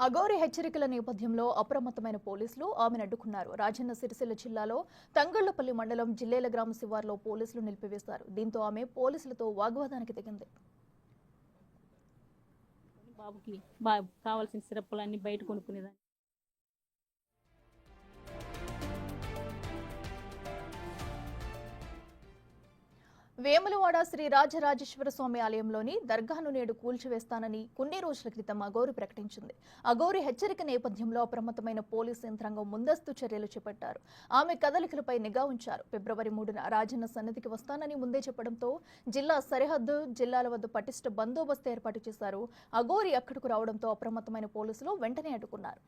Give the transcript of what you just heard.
అఘోరి హెచ్చరికల నేపథ్యంలో అప్రమత్తమైన పోలీసులు ఆమెను అడ్డుకున్నారు రాజన్న సిరిసిల్ల జిల్లాలో తంగళ్ళపల్లి మండలం జిల్లేల గ్రామ శివార్లో పోలీసులు నిలిపివేశారు. దీంతో ఆమె పోలీసులతో వాగ్వాదానికి దిగింది బాబుకి బాబు కావాల్సిన సిరప్పులన్నీ బయట కొనుక్కునేదాన్ని. వేములవాడ శ్రీ రాజరాజేశ్వర స్వామి ఆలయంలోని దర్గాను నేడు కూల్చివేస్తానని కొన్ని రోజుల క్రితం అగౌరి ప్రకటించింది. అగౌరి హెచ్చరిక నేపథ్యంలో అప్రమత్తమైన పోలీసు యంత్రాంగం ముందస్తు చర్యలు చేపట్టారు. ఆమె కదలికలపై నిఘా ఉంచారు. ఫిబ్రవరి మూడున రాజన్న సన్నిధికి వస్తానని ముందే చెప్పడంతో జిల్లా సరిహద్దు జిల్లాల వద్ద పటిష్ట బందోబస్తు ఏర్పాటు చేశారు. అగోరి అక్కడకు రావడంతో అప్రమత్తమైన పోలీసులు వెంటనే అడ్డుకున్నారు.